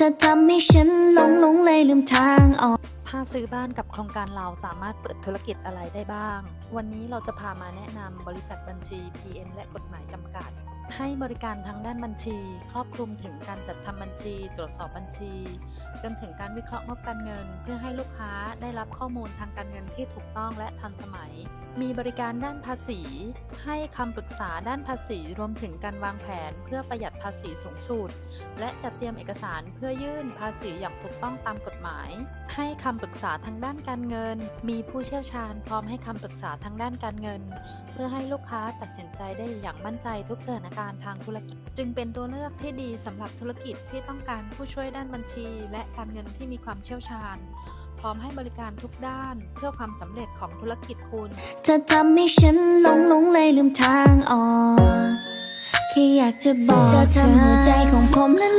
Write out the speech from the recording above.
จะทำให้ฉันหลงหลงเลยลืมทางออก ถ้าซื้อบ้านกับโครงการเราสามารถเปิดธุรกิจอะไรได้บ้าง วันนี้เราจะพามาแนะนำบริษัทบัญชี PN และกฎหมายจำกัด ให้บริการทั้งด้านบัญชี ครอบคลุมถึงการจัดทำบัญชี ตรวจสอบบัญชี จนถึงการวิเคราะห์งบการเงิน เพื่อให้ลูกค้าได้รับข้อมูลทางการเงินที่ถูกต้องและทันสมัย มีบริการด้านภาษี ให้คำปรึกษาด้านภาษีรวมถึงการวางแผนเพื่อประหยัดภาษีสูงสุดและจัดเตรียมเอกสารเพื่อยื่นภาษีอย่างถูกต้องตามกฎหมาย ให้คำปรึกษาทางด้านการเงิน มีผู้เชี่ยวชาญพร้อมให้คำปรึกษาทางด้านการเงิน เพื่อให้ลูกค้าตัดสินใจได้อย่างมั่นใจทุกสถานการณ์ทางธุรกิจ จึงเป็นตัวเลือกที่ดีสำหรับธุรกิจที่ต้องการผู้ช่วยด้านบัญชี และการเงินที่มีความเชี่ยวชาญ พร้อมให้บริการทุกด้านเพื่อความสำเร็จของธุรกิจคุณจะทำให้ฉันหลงหลงเลยลืมทางออกแค่อยากจะบอกเธอทำหัวใจของผมละ